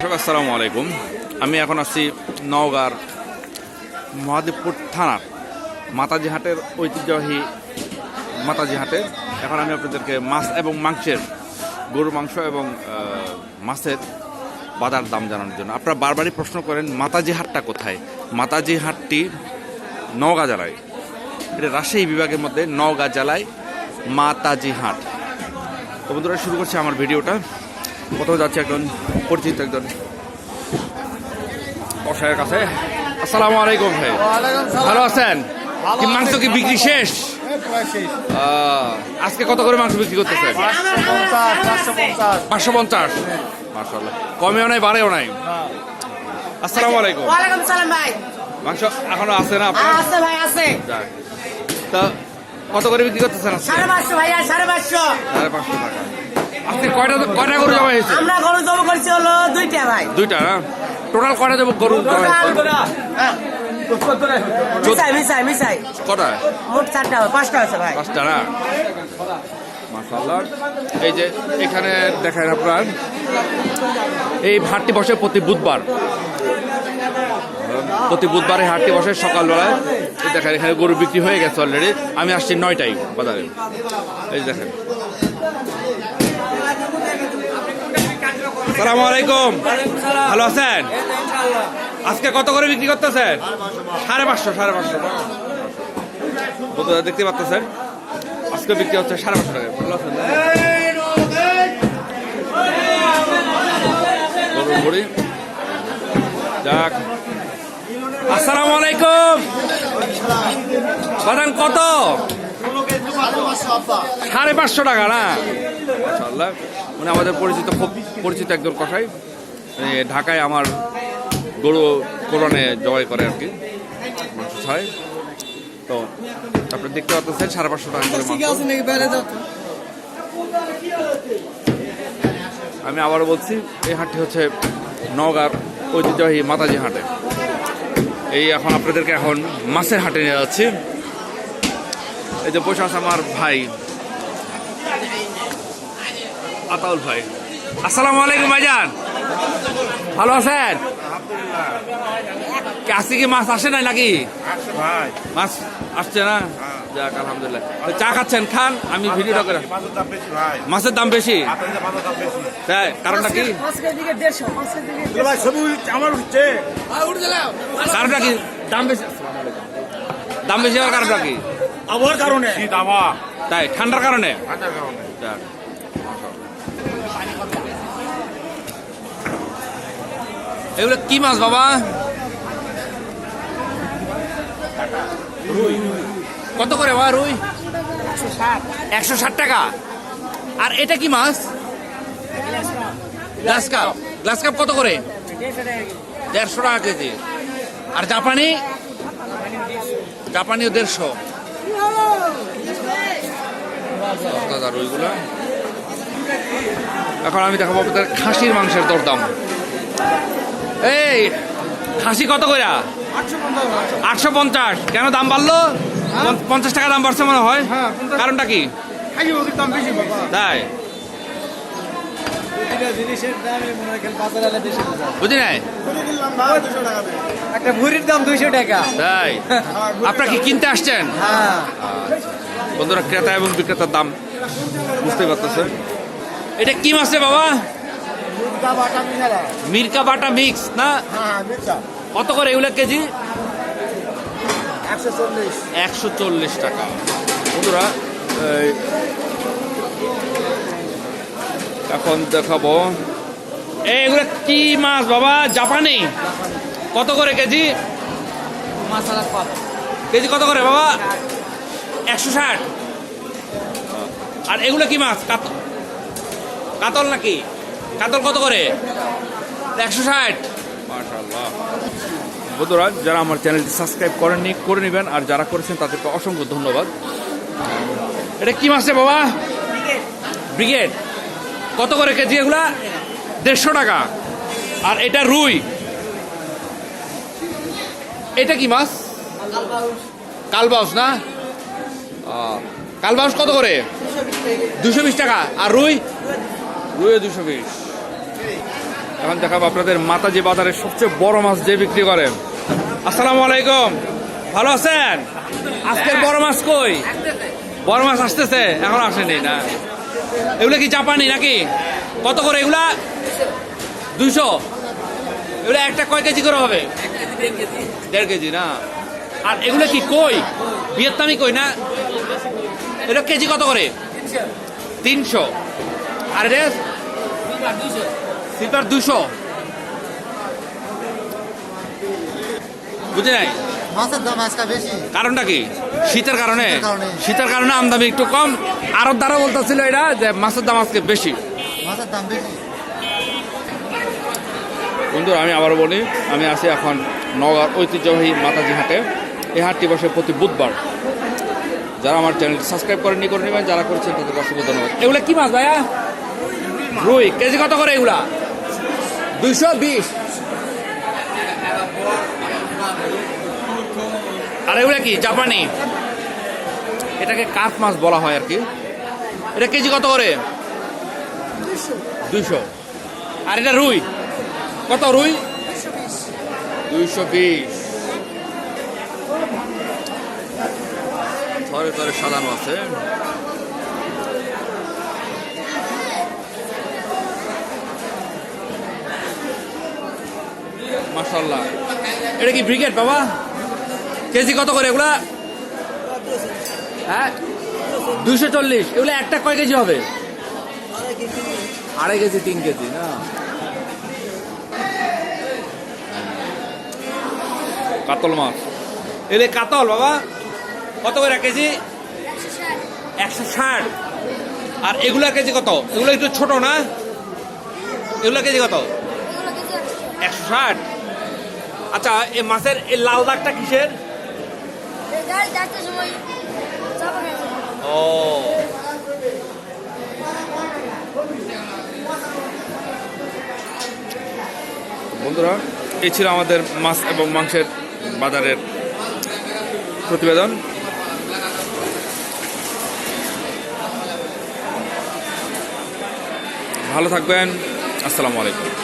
আসসালামু আলাইকুম। আমি এখন আছি নওগাঁর মহাদেবপুর থানার মাতাজি হাটের ঐতিহ্যবাহী মাতাজি হাটের এখন আমি আপনাদেরকে মাছ এবং মাংসের, গরুর মাংস এবং মাছের বাজার দাম জানানোর জন্য। আপনারা বারবারই প্রশ্ন করেন, মাতাজি হাটটা কোথায়? মাতাজি হাটটি নওগাঁ জেলায়। এটা রাজশাহী বিভাগের মধ্যে নওগাঁ জেলায় মাতাজি হাট। তো বন্ধুরা, শুরু করছি আমার ভিডিওটা। প্রথমে যাচ্ছে একজন পরিচিত একজন কষায়ের কাছে। আসসালামু আলাইকুম ভাই। ভালো আছেন? কি মাংস কি বিক্রি শেষ? আজকে কত করে মাংস বিক্রি করতেছেন? পাঁচশো পঞ্চাশ মার্শাল্লাহ কমেও নাই বাড়েও নাই। আসসালামু আলাইকুম। সালাম ভাই। মাংস এখনও আছে না আপনার? আছে ভাই আছে। তা কত করে বিক্রি করতেছেন সাড়ে পাঁচশো ভাইয়া সাড়ে পাঁচশো। সাড়ে পাঁচশো টাকা। আজকে কয়টা কয়টা গরু জমা হয়েছে? আমরা গরু জব করছি হলো দুইটা ভাই। দুইটা না? টোটাল কয়টা দেবো গরু? মিসাই মিসাই মিসাই কটা? মোট চারটা পাঁচটা আছে ভাই। পাঁচটা না? মাসাল্লাহ এই যে এখানে দেখেন আপনার এই হাটটি বসে প্রতি বুধবার। প্রতি বুধবারে হাটটি বসে সকালবেলায়। এই দেখেন এখানে গরু বিক্রি হয়ে গেছে অলরেডি আমি আসছি নয়টায় বাজারে। এই যে দেখেন। সালামু আলাইকুম। ভালো আছেন? আজকে কত করে বিক্রি করতেছেন? সাড়ে পাঁচশো সাড়ে পাঁচশো। দেখতে পাচ্ছেন? আজকে বিক্রি হচ্ছে সাড়ে পাঁচশো টাকা। ভালো আছেন? যাক। আসসালামু আলাইকুম। বাদাম কত? সাড়ে পাঁচশো টাকা, না? মানে আমাদের পরিচিত খুব পরিচিত একজন কষাই ঢাকায় আমার গরু কোরআনে জবাই করে আর কি। মাংস তো আপনি দেখতে পাচ্ছেন, সাড়ে পাঁচশো টাকা আমি আবারও বলছি, এই হাটটি হচ্ছে নওগাঁর ঐতিহ্যবাহী মাতাজি হাটে। এই এখন আপনাদেরকে এখন মাছের হাটে নিয়ে যাচ্ছি। এই যে বসে আছে আমার ভাই। আতাউল ভাই। আসসালামু আলাইকুম ভাইজান। ভালো আছেন? আজকে কি মাছ আসে নাই নাকি? ভাই। মাছ আসছে না? যাক আলহামদুলিল্লাহ। চা খাচ্ছেন? খান আমি ভিডিওটা করে মাছের দাম বেশি তাই কারণটা কি? ভাই সবই আমার উঠছে। কারণটা কি? দাম বেশি দাম বেশি হওয়ার কারণটা কি? আবহাওয়ার কারণে। শীত আবহাওয়া। তাই ঠান্ডার কারণে। ঠান্ডার কারণে। এগুলো কি মাছ বাবা? কত করে বা রুই? একশো ষাট টাকা। আর এটা কি মাছ? Glass cup. গ্লাস কাপ কত করে? দেড়শো টাকা কেজি। আর জাপানি? জাপানিও দেড়শো। এখন আমি দেখাবো আপনাদের খাসির মাংসের দরদাম। এই খাসি কত করে আটশো পঞ্চাশ। কেন দাম বাড়লো? পঞ্চ- পঞ্চাশ টাকা দাম বাড়ছে মনে হয়। কারণটা কি? তাই? বুঝি নাই? একটা ভুরির দাম দুইশো টাকা। তাই? আপনারা কি কিনতে আসছেন? হ্যাঁ। বন্ধুরা ক্রেতা এবং বিক্রেতার দাম বুঝতে পারতেছে এটা কি মাছ রে বাবা? মির্কা বাটা মিক্স না? কত করে এগুলো কেজি? একশো চল্লিশ। টাকা। বন্ধুরা এখন দেখাবো। এগুলো কি মাছ বাবা? জাপানি? কত করে কেজি? কেজি কত করে বাবা? একশো ষাট। আর এগুলো কি মাছ? কাতল কাতল নাকি? কাতল কত করে? একশো ষাট। মাশাল্লাহ বন্ধুরা যারা আমার চ্যানেলটি সাবস্ক্রাইব করেননি করে নেবেন। আর যারা করেছেন তাদেরকে অসংখ্য ধন্যবাদ। এটা কি মাছ রে বাবা? ব্রিগেড। কত করে কেজি এগুলা? দেড়শো টাকা। আর এটা রুই। এটা কি মাছ? কালবাউস না? কালবাউস কত করে? দুশো বিশ টাকা। আর রুই? রুই দুশো বিশ। এখন দেখাবো আপনাদের মাতাজি বাজারের সবচেয়ে বড় মাছ যে বিক্রি করেন আসসালামু আলাইকুম। ভালো আছেন? আজকের বড় মাছ কই? বড় মাছ আসতেছে এখন আসেনি না। এগুলো কি জাপানি নাকি? কত করে এগুলা? দুইশো। এগুলো একটা কয় কেজি করে হবে? দেড় কেজি না। আর এগুলো কি কই? ভিয়েতনামি কই না? এটা কেজি কত করে? তিনশো। আর এটা? সিলভার দুশো বুঝে নাই? মাছের দাম আজকে বেশি। কারণটা কি? শীতের কারণে। শীতের কারণে। আমদানি একটু কম। আরব দ্বারা বলতেছিল এটা যে মাছের দাম আজকে বেশি। মাছের দাম বেশি। বন্ধুরা আমি আবার বলি আমি আছি এখন নগর ঐতিহ্যবাহী মাতাজি হাটে। এই হাটটি বসে প্রতি বুধবার। যারা আমার চ্যানেল সাবস্ক্রাইব করেননি করে নেবেন। যারা করেছেন তাদের অসংখ্য ধন্যবাদ। এগুলা কি মাছ ভাইয়া? রুই। কেজি কত করে এগুলা? দুইশো বিশ। আর এগুলা কি? জাপানি? এটাকে কাঠ মাছ বলা হয় আর কি। এটা কেজি কত করে? দুইশো। আর এটা রুই? কত রুই? দুইশো বিশ। থরে থরে সাজানো আছে। মাশাল্লাহ এটা কি ব্রিগেড বাবা? কেজি কত করে এগুলা? হ্যাঁ দুইশো চল্লিশ এগুলো একটা কয় কেজি হবে? আড়াই কেজি তিন কেজি না? কাতল মাছ। এলে কাতল বাবা। কত করে এক কেজি? একশো ষাট। আর এগুলা কেজি কত? এগুলো একটু ছোট না? এগুলা কেজি কত? একশো ষাট। আচ্ছা এই মাছের এই লাল দাগটা কিসের যাচ্ছে সময় চাপা গেছে ও। বন্ধুরা এই ছিল আমাদের মাছ এবং মাংসের বাজারের প্রতিবেদন। ভালো থাকবেন। আসসালামু আলাইকুম।